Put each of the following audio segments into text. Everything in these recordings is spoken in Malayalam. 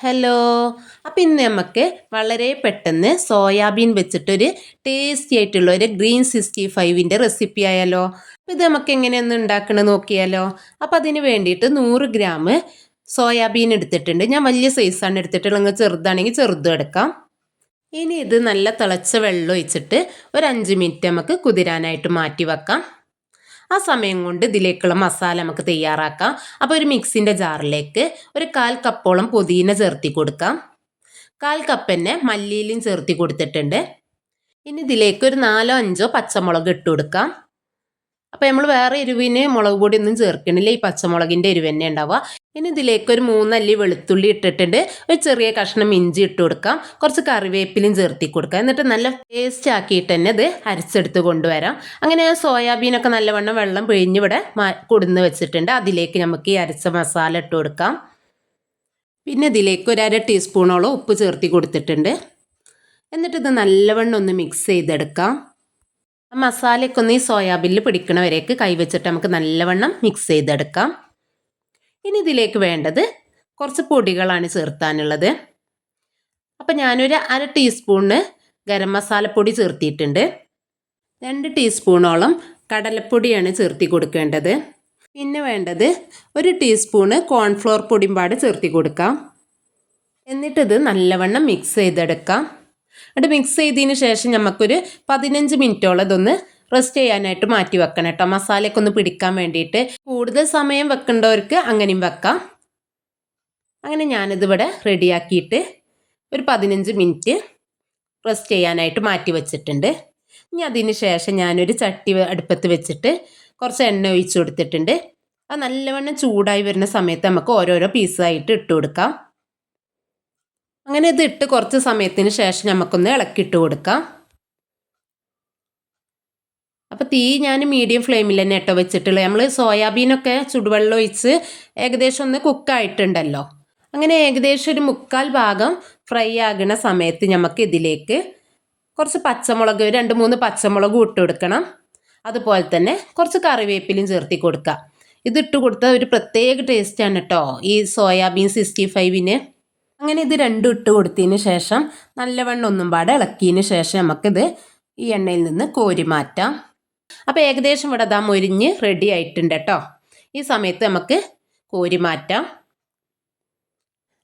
ഹലോ അപ്പം ഇന്ന് നമുക്ക് വളരെ പെട്ടെന്ന് സോയാബീൻ വെച്ചിട്ടൊരു ടേസ്റ്റി ആയിട്ടുള്ള ഒരു ഗ്രീൻ സിക്സ്റ്റി ഫൈവിന്റെ റെസിപ്പി ആയാലോ? അപ്പം ഇത് നമുക്ക് എങ്ങനെയൊന്ന് ഉണ്ടാക്കണം നോക്കിയാലോ? അപ്പം അതിന് വേണ്ടിയിട്ട് നൂറ് ഗ്രാം സോയാബീൻ എടുത്തിട്ടുണ്ട്. ഞാൻ വലിയ സൈസാണ് എടുത്തിട്ടുള്ളത്. നിങ്ങൾ ചെറുതാണെങ്കിൽ ചെറുതും എടുക്കാം. ഇനി ഇത് നല്ല തിളച്ച വെള്ളം ഒഴിച്ചിട്ട് ഒരു അഞ്ച് മിനിറ്റ് നമുക്ക് കുതിരാനായിട്ട് മാറ്റി വെക്കാം. ആ സമയം കൊണ്ട് ഇതിലേക്കുള്ള മസാല നമുക്ക് തയ്യാറാക്കാം. അപ്പോൾ ഒരു മിക്സിന്റെ ജാറിലേക്ക് ഒരു കാൽ കപ്പോളം പുതിന ചേർത്തി കൊടുക്കാം. കാൽ കപ്പ് തന്നെ മല്ലിയിലും ചേർത്തി കൊടുത്തിട്ടുണ്ട്. ഇനി ഇതിലേക്ക് ഒരു നാലോ അഞ്ചോ പച്ചമുളക് ഇട്ട് കൊടുക്കാം. അപ്പോൾ നമ്മൾ വേറെ എരിവിന് മുളക് പൊടി ഒന്നും ചേർക്കണില്ല. ഈ പച്ചമുളകിന്റെ എരിവ് തന്നെ ഉണ്ടാവുക. ഇനി ഇതിലേക്ക് ഒരു മൂന്നല്ലി വെളുത്തുള്ളി ഇട്ടിട്ടുണ്ട്. ഒരു ചെറിയ കഷ്ണം ഇഞ്ചി ഇട്ട് കൊടുക്കാം. കുറച്ച് കറിവേപ്പിലും ചേർത്തി കൊടുക്കാം. എന്നിട്ട് നല്ല പേസ്റ്റ് ആക്കിയിട്ട് തന്നെ ഇത് അരച്ചെടുത്ത് കൊണ്ടുവരാം. അങ്ങനെ സോയാബീനൊക്കെ നല്ലവണ്ണം വെള്ളം പിഴിഞ്ഞിവിടെ കൊടുന്ന് വെച്ചിട്ടുണ്ട്. അതിലേക്ക് നമുക്ക് ഈ അരച്ച മസാല ഇട്ട് കൊടുക്കാം. പിന്നെ ഇതിലേക്ക് ഒരു അര ടീസ്പൂണോളം ഉപ്പ് ചേർത്തി കൊടുത്തിട്ടുണ്ട്. എന്നിട്ട് ഇത് നല്ലവണ്ണം ഒന്ന് മിക്സ് ചെയ്തെടുക്കാം. മസാലയൊക്കെ ഒന്ന് ഈ സോയാബീനിൽ പിടിക്കണവരേക്ക് കൈവച്ചിട്ട് നമുക്ക് നല്ലവണ്ണം മിക്സ് ചെയ്തെടുക്കാം. ഇനി ഇതിലേക്ക് വേണ്ടത് കുറച്ച് പൊടികളാണ് ചേർത്താനുള്ളത്. അപ്പം ഞാനൊരു അര ടീസ്പൂണിന് ഗരം മസാലപ്പൊടി ചേർത്തിയിട്ടുണ്ട് രണ്ട് ടീസ്പൂണോളം കടലപ്പൊടിയാണ് ചേർത്തി കൊടുക്കേണ്ടത്. പിന്നെ വേണ്ടത് ഒരു ടീസ്പൂണ് കോൺഫ്ലോർ പൊടിയും പാട് ചേർത്തി കൊടുക്കാം. എന്നിട്ടിത് നല്ലവണ്ണം മിക്സ് ചെയ്തെടുക്കാം. എന്നിട്ട് മിക്സ് ചെയ്തതിന് ശേഷം നമുക്കൊരു പതിനഞ്ച് മിനിറ്റോളം ഇതൊന്ന് റെസ്റ്റ് ചെയ്യാനായിട്ട് മാറ്റി വെക്കണം കേട്ടോ മസാലയൊക്കെ ഒന്ന് പിടിക്കാൻ വേണ്ടിയിട്ട്. കൂടുതൽ സമയം വെക്കേണ്ടവർക്ക് അങ്ങനെയും വെക്കാം. അങ്ങനെ ഞാനിതിവിടെ റെഡിയാക്കിയിട്ട് ഒരു പതിനഞ്ച് മിനിറ്റ് റെസ്റ്റ് ചെയ്യാനായിട്ട് മാറ്റി വെച്ചിട്ടുണ്ട്. ഇനി അതിന് ശേഷം ഞാനൊരു ചട്ടി അടുപ്പത്ത് വെച്ചിട്ട് കുറച്ച് എണ്ണ ഒഴിച്ചു കൊടുത്തിട്ടുണ്ട്. അത് നല്ലവണ്ണം ചൂടായി വരുന്ന സമയത്ത് നമുക്ക് ഓരോരോ പീസായിട്ട് ഇട്ട് കൊടുക്കാം. അങ്ങനെ ഇത് ഇട്ട് കുറച്ച് സമയത്തിന് ശേഷം നമുക്കൊന്ന് ഇളക്കിയിട്ട് കൊടുക്കാം. അപ്പോൾ തീ ഞാൻ മീഡിയം ഫ്ലെയിമിൽ തന്നെ ഇട്ടോ വെച്ചിട്ടുള്ളത് നമ്മൾ സോയാബീനൊക്കെ ചുടുവെള്ളം ഒഴിച്ച് ഏകദേശം ഒന്ന് കുക്കായിട്ടുണ്ടല്ലോ അങ്ങനെ ഏകദേശം ഒരു മുക്കാൽ ഭാഗം ഫ്രൈ ആകുന്ന സമയത്ത് നമുക്ക് ഇതിലേക്ക് കുറച്ച് പച്ചമുളക് രണ്ട് മൂന്ന് പച്ചമുളക് ഇട്ട് കൊടുക്കണം. അതുപോലെ തന്നെ കുറച്ച് കറിവേപ്പിലും ചേർത്തി കൊടുക്കുക ഇതിട്ട് കൊടുത്താൽ ഒരു പ്രത്യേക ടേസ്റ്റാണ് കേട്ടോ ഈ സോയാബീൻ സിക്സ്റ്റി ഫൈവിന് അങ്ങനെ ഇത് രണ്ടും ഇട്ട് കൊടുത്തതിന് ശേഷം നല്ലവണ്ണം ഒന്നും പാടെ ഇളക്കിയതിന് ശേഷം നമുക്കിത് ഈ എണ്ണയിൽ നിന്ന് കോരി മാറ്റാം. അപ്പോൾ ഏകദേശം ഇവിടെ അതാ മൊരിഞ്ഞ് റെഡി ആയിട്ടുണ്ട് കേട്ടോ ഈ സമയത്ത് നമുക്ക് കോരി മാറ്റാം.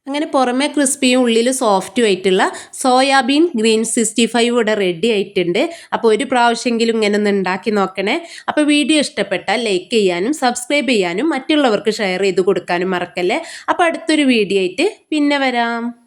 അങ്ങനെ പുറമേ ക്രിസ്പിയും ഉള്ളിൽ സോഫ്റ്റും ആയിട്ടുള്ള സോയാബീൻ ഗ്രീൻ സിക്സ്റ്റി ഫൈവ് ഇവിടെ റെഡി ആയിട്ടുണ്ട്. അപ്പോൾ ഒരു പ്രാവശ്യമെങ്കിലും ഇങ്ങനെ ഒന്ന് ഉണ്ടാക്കി നോക്കണേ. അപ്പോൾ വീഡിയോ ഇഷ്ടപ്പെട്ടാൽ ലൈക്ക് ചെയ്യാനും സബ്സ്ക്രൈബ് ചെയ്യാനും മറ്റുള്ളവർക്ക് ഷെയർ ചെയ്ത് കൊടുക്കാനും മറക്കല്ലേ. അപ്പോൾ അടുത്തൊരു വീഡിയോ ആയിട്ട് പിന്നെ വരാം.